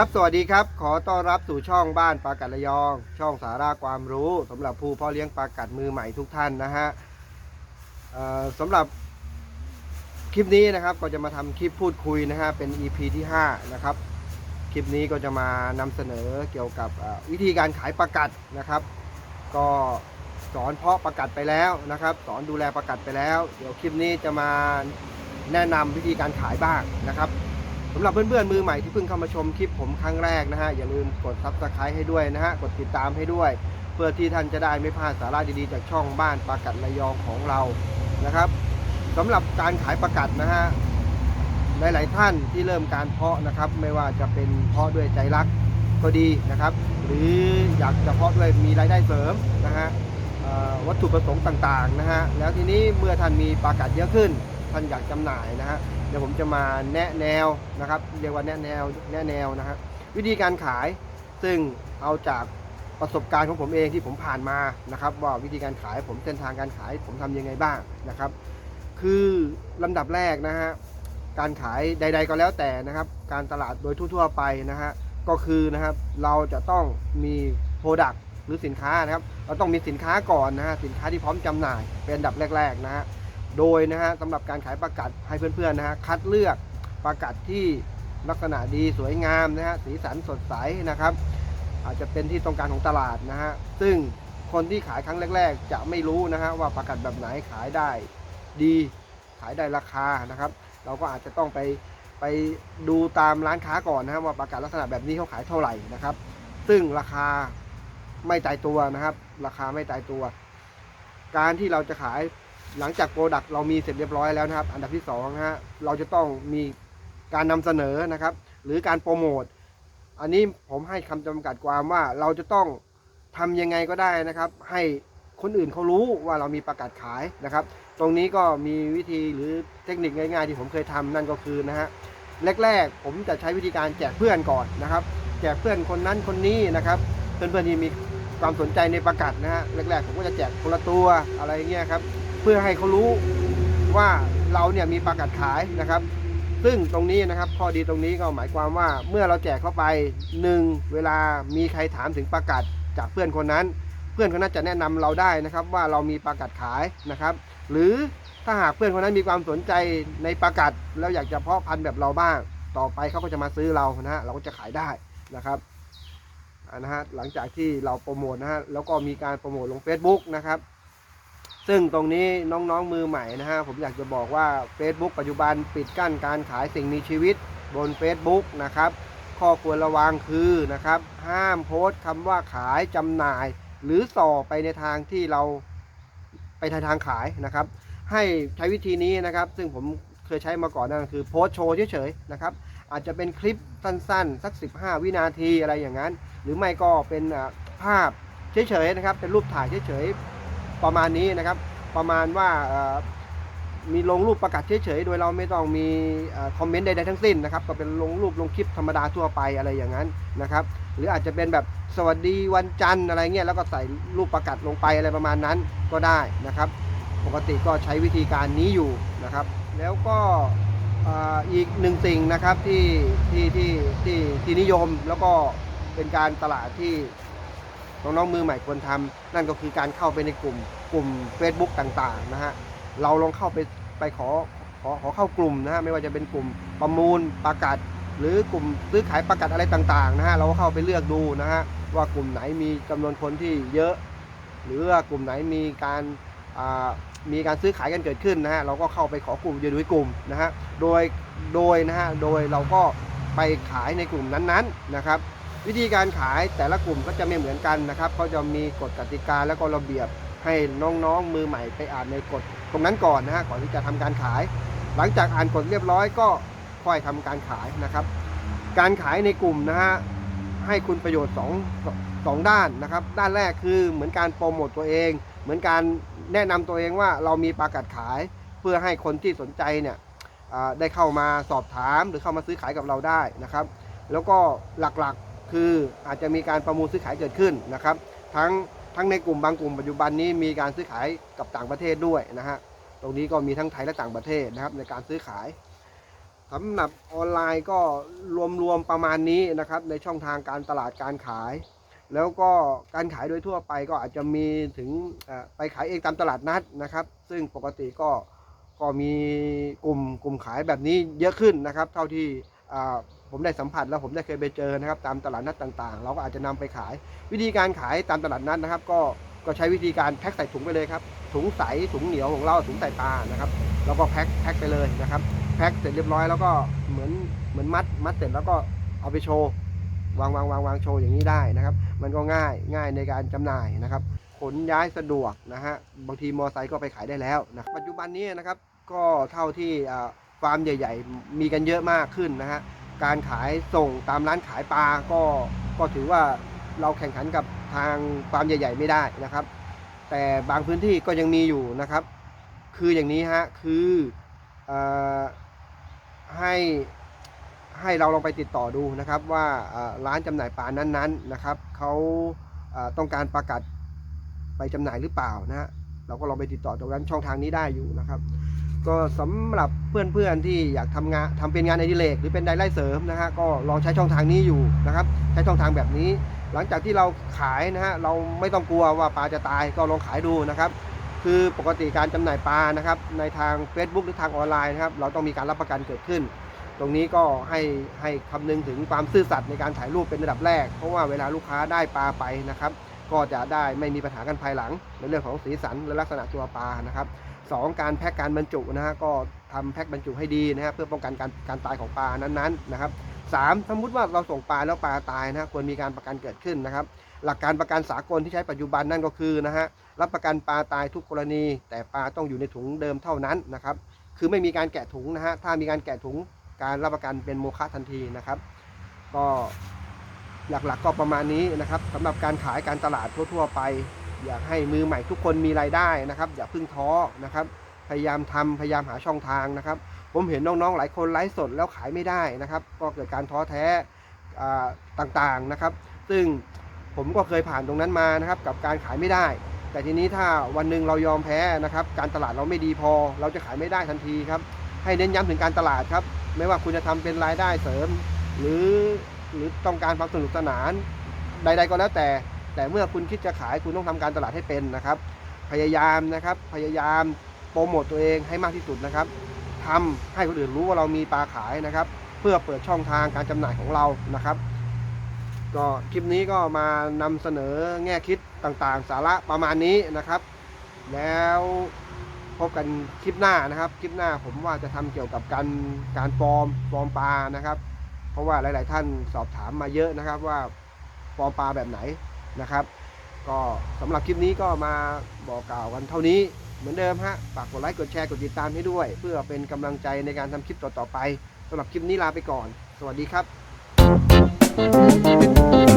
ครับสวัสดีครับ ขอต้อนรับสู่ช่องบ้านปลากัดระยอง ช่องสาระความรู้สำหรับผู้เพ่อเลี้ยงปลากัดมือใหม่ทุกท่านนะฮะสำหรับคลิปนี้นะครับก็จะมาทำคลิปพูดคุยนะฮะเป็น EP ที่ 5 นะครับ คลิปนี้ก็จะมานำเสนอเกี่ยวกับวิธีการขายปลากัดนะครับ ก็สอนเพาะปลากัดไปแล้วนะครับ สอนดูแลปลากัดไปแล้ว เดี๋ยวคลิปนี้จะมาแนะนำวิธีการขายบ้างนะครับ สำหรับเพื่อนๆมือใหม่ที่เพิ่งเข้ามาชมคลิปผมครั้งแรกนะฮะอย่าลืมกด subscribe ให้ด้วยนะฮะกดติดตามให้ด้วย เพื่อที่ท่านจะได้ไม่พลาดสาระดีๆจากช่องบ้านปลากัดระยองของเรานะครับสำหรับการขายปลากัดนะฮะหลายๆท่านที่เริ่มการเพาะนะครับ ไม่ว่าจะเป็นเพาะด้วยใจรักก็ดีนะครับ หรืออยากจะเพาะด้วยมีรายได้เสริมนะฮะวัตถุประสงค์ต่างๆนะฮะแล้วทีนี้เมื่อท่านมีปลากัดเยอะขึ้น ท่านอยากจำหน่ายนะฮะเดี๋ยวผมจะมาแนะแนวนะครับเรียกว่าแนะแนวแนะแนวนะฮะวิธีการขายซึ่งเอาจากประสบการณ์ของผมเองที่ผมผ่านมานะครับ ว่าวิธีการขายผมเส้นทางการขายผมทำยังไงบ้างนะครับ คือลำดับแรกนะฮะการขายใด ๆ ก็แล้วแต่นะครับ การตลาดโดยทั่ว ๆ ไปนะฮะก็คือนะครับเราจะต้องมีโปรดักต์หรือสินค้านะครับ เราต้องมีสินค้าก่อนนะฮะสินค้าที่พร้อมจำหน่ายเป็นอันดับแรกๆนะฮะ โดยนะฮะสำหรับการขายประกัดให้เพื่อนๆนะฮะคัดเลือกประกัดที่ลักษณะดีสวยงามนะฮะสีสันสดใสนะครับ อาจจะเป็นที่ต้องการของตลาดนะฮะซึ่งคนที่ขายครั้งแรก ๆ จะไม่รู้นะฮะว่าประกัดแบบไหนขายได้ดีขายได้ราคานะครับ เราก็อาจจะต้องไปไปดูตามร้านค้าก่อนนะฮะว่าประกัดลักษณะแบบนี้เขาขายเท่าไหร่นะครับ ซึ่งราคาไม่ตายตัวนะครับ ราคาไม่ตายตัว การที่เราจะขาย หลังจากโปรดักต์เรามีเสร็จเรียบร้อยแล้วนะครับ อันดับที่2นะฮะเราจะต้องมีการนำเสนอนะครับ หรือการโปรโมทอันนี้ผมให้คำจำกัดความว่าเราจะต้องทำยังไงก็ได้นะครับ ให้คนอื่นเขารู้ว่าเรามีประกาศขายนะครับ ตรงนี้ก็มีวิธีหรือเทคนิคง่ายๆ ที่ผมเคยทำนั่นก็คือนะฮะแรกๆ ผมจะใช้วิธีการแจกเพื่อนก่อนนะครับ แจกเพื่อนคนนั้นคนนี้นะครับเพื่อนๆที่มีความสนใจในประกาศนะฮะแรกๆผมก็จะแจกคนละตัวอะไรเงี้ยครับ พื่อให้เขารู้ว่าเราเนี่ยมีประกาศขายนะครับ ซึ่งตรงนี้นะครับข้อดีตรงนี้ก็หมายความว่าเมื่อเราแจกเข้าไปหนึ่งเวลามีใครถามถึงประกาศจากเพื่อนคนนั้น เพื่อนคนนั้นจะแนะนำเราได้นะครับว่าเรามีประกาศขายนะครับ หรือถ้าหากเพื่อนคนนั้นมีความสนใจในประกาศแล้วอยากจะเพาะพันธุ์แบบเราบ้าง ต่อไปเขาก็จะมาซื้อเรานะฮะเราก็จะขายได้นะครับนะฮะหลังจากที่เราโปรโมทนะฮะแล้วก็มีการโปรโมทลง Facebook นะครับ ซึ่งตรงนี้น้องๆมือใหม่นะฮะผมอยากจะบอกว่า Facebook ปัจจุบันปิดกั้นการขายสิ่งมีชีวิตบน Facebook นะครับ ข้อควรระวังคือนะครับ ห้ามโพสต์คำว่าขายจำหน่าย หรือส่อไปในทางที่เราไปทางทางขายนะครับ ให้ใช้วิธีนี้นะครับ ซึ่งผมเคยใช้มาก่อนนั่นคือโพสต์โชว์เฉยๆนะครับ อาจจะเป็นคลิปสั้นๆ สัก 15 วินาทีอะไรอย่างนั้น หรือไม่ก็เป็นภาพเฉยๆนะครับ เป็นรูปถ่ายเฉยๆ ประมาณนี้นะครับ ประมาณว่ามีลงรูปประกาศเฉยๆ โดยเราไม่ต้องมีอคอมเมนต์ใดๆทั้งสิ้นนะครับ ก็เป็นลงรูปลงคลิปธรรมดาทั่วไปอะไรอย่างนั้นนะครับ หรืออาจจะเป็นแบบสวัสดีวันจันทร์อะไรเงี้ยแล้วก็ใส่รูปประกาศลงไปอะไรประมาณนั้นก็ได้นะครับ ปกติก็ใช้วิธีการนี้อยู่นะครับ แล้วก็อออีกหนึ่งสิ่งนะครับที่ที่ที่ที่ที่นิยมแล้วก็เป็นการตลาดที่ น้องๆมือใหม่ควรทำนั่นก็คือการเข้าไปในกลุ่มกลุ่ม Facebook ต่างๆนะฮะเราลองเข้าไปไปขอขอขอเข้ากลุ่มนะฮะไม่ว่าจะเป็นกลุ่มประมูลประกาศ หรือกลุ่มซื้อขายประกาศอะไรต่างๆนะฮะเราก็เข้าไปเลือกดูนะฮะว่ากลุ่มไหนมีจำนวนคนที่เยอะ หรือว่ากลุ่มไหนมีการมีการซื้อขายกันเกิดขึ้นนะฮะเราก็เข้าไปขอกลุ่มยู่ด้วยกลุ่มนะฮะโดยโดยนะฮะโดยเราก็ไปขายในกลุ่มนั้นๆนะครับ วิธีการขายแต่ละกลุ่มก็จะไม่เหมือนกันนะครับเขาจะมีกฎกติกาและก็ระเบียบให้น้องๆมือใหม่ไปอ่านในกฎตรงนั้นก่อนนะฮะก่อนที่จะทำการขาย หลังจากอ่านกฎเรียบร้อยก็ค่อยทำการขายนะครับ การขายในกลุ่มนะฮะให้คุณประโยชน์สองสองด้านนะครับ ด้านแรกคือเหมือนการโปรโมตตัวเอง เหมือนการแนะนำตัวเองว่าเรามีประกาศขาย เพื่อให้คนที่สนใจเนี่ยได้เข้ามาสอบถามหรือเข้ามาซื้อขายกับเราได้นะครับ แล้วก็หลักๆ คืออาจจะมีการประมูลซื้อขายเกิดขึ้นนะครับ ทั้งทั้งในกลุ่มบางกลุ่มปัจจุบันนี้มีการซื้อขายกับต่างประเทศด้วยนะฮะตรงนี้ก็มีทั้งไทยและต่างประเทศนะครับในการซื้อขายสำหรับออนไลน์ก็รวมๆประมาณนี้นะครับ ในช่องทางการตลาดการขาย แล้วก็การขายโดยทั่วไปก็อาจจะมีถึงไปขายเองตามตลาดนัดนะครับ ซึ่งปกติก็ก็มีกลุ่มกลุ่มขายแบบนี้เยอะขึ้นนะครับ เท่าที่ ผมได้สัมผัสแล้วผมได้เคยไปเจอนะครับ ตามตลาดนัดต่างๆ เราก็อาจจะนำไปขาย วิธีการขายตามตลาดนัดนะครับ ก็ก็ใช้วิธีการแพ็คใส่ถุงไปเลยครับถุงใสถุงเหนียวของเราถุงใส่ปลานะครับแล้วก็แพ็คแพ็คไปเลยนะครับแพ็คเสร็จเรียบร้อยแล้วก็เหมือนเหมือนมัดมัดเสร็จแล้วก็เอาไปโชว์วางวางวางวางโชว์อย่างนี้ได้นะครับ มันก็ง่ายง่ายในการจำหน่ายนะครับขนย้ายสะดวกนะฮะบางทีมอไซค์ก็ไปขายได้แล้วนะปัจจุบันนี้นะครับก็เท่าที่อ่า ฟาร์มใหญ่ ๆ มีกันเยอะมากขึ้นนะฮะการขายส่งตามร้านขายปลาก็ก็ถือว่าเราแข่งขันกับทางฟาร์มใหญ่ ๆ ไม่ได้นะครับ แต่บางพื้นที่ก็ยังมีอยู่นะครับ คืออย่างนี้ฮะคืออให้ให้เราลองไปติดต่อดูนะครับ ว่าร้านจำหน่ายปลานั้นๆนะครับเขาต้องการประกาศไปจำหน่ายหรือเปล่านะฮะเราก็ลองไปติดต่อตรงนั้นช่องทางนี้ได้อยู่นะครับ ก็สำหรับเพื่อนๆที่อยากทำงานทำเป็นงานอดิเรกหรือเป็นรายได้เสริมนะฮะก็ลองใช้ช่องทางนี้อยู่นะครับใช้ช่องทางแบบนี้ หลังจากที่เราขายนะฮะเราไม่ต้องกลัวว่าปลาจะตายก็ลองขายดูนะครับ คือปกติการจำหน่ายปลานะครับในทาง Facebook หรือทางออนไลน์นะครับเราต้องมีการรับประกันเกิดขึ้น ตรงนี้ก็ให้ให้คำนึงถึงความซื่อสัตย์ในการถ่ายรูปเป็นระดับแรก เพราะว่าเวลาลูกค้าได้ปลาไปนะครับ ก็จะได้ไม่มีปัญหากันภายหลัง ในเรื่องของสีสันและลักษณะตัวปลานะครับสองการแพ็กการบรรจุนะฮะก็ทำแพ็กบรรจุให้ดีนะฮะเพื่อป้องกันการการตายของปลานั้นๆนะครับสามสมมติว่าเราส่งปลาแล้วปลาตายนะฮะควรมีการประกันเกิดขึ้นนะครับ หลักการประกันสากลที่ใช้ปัจจุบันนั่นก็คือนะฮะรับประกันปลาตายทุกกรณี แต่ปลาต้องอยู่ในถุงเดิมเท่านั้นนะครับ คือไม่มีการแกะถุงนะฮะถ้ามีการแกะถุงการรับประกันเป็นโมฆะทันทีนะครับ ก็ หลักๆก็ประมาณนี้นะครับสำหรับการขายการตลาดทั่วๆไป อยากให้มือใหม่ทุกคนมีรายได้นะครับ อย่าเพึ่งท้อนะครับ พยายามทำพยายามหาช่องทางนะครับ ผมเห็นน้องๆหลายคนไลฟ์สดแล้วขายไม่ได้นะครับ ก็เกิดการท้อแท้ต่างๆนะครับ ซึ่งผมก็เคยผ่านตรงนั้นมานะครับ กับการขายไม่ได้ แต่ทีนี้ถ้าวันหนึ่งเรายอมแพ้นะครับ การตลาดเราไม่ดีพอ เราจะขายไม่ได้ทันทีครับ ให้เน้นย้ำถึงการตลาดครับ ไม่ว่าคุณจะทำเป็นรายได้เสริม หรือ หรือต้องการความสนุกสนาน ใด ๆ ก็แล้วแต่ แต่เมื่อคุณคิดจะขายคุณต้องทำการตลาดให้เป็นนะครับ พยายามนะครับพยายามโปรโมตตัวเองให้มากที่สุดนะครับทำให้คนอื่นรู้ว่าเรามีปลาขายนะครับ เพื่อเปิดช่องทางการจำหน่ายของเรานะครับก็คลิปนี้ก็มานำเสนอแง่คิดต่างๆ สาระประมาณนี้นะครับ แล้วพบกันคลิปหน้านะครับ คลิปหน้าผมว่าจะทำเกี่ยวกับการการฟอร์มฟอร์มปลานะครับ เพราะว่าหลาย ๆ ท่านสอบถามมาเยอะนะครับว่าปอมปลาแบบไหนนะครับ ก็สำหรับคลิปนี้ก็มาบอกกล่าวกันเท่านี้เหมือนเดิมฮะฝากกดไลค์กดแชร์กดติดตามให้ด้วย เพื่อเป็นกำลังใจในการทำคลิปต่อ ๆ ไปสำหรับคลิปนี้ลาไปก่อน สวัสดีครับ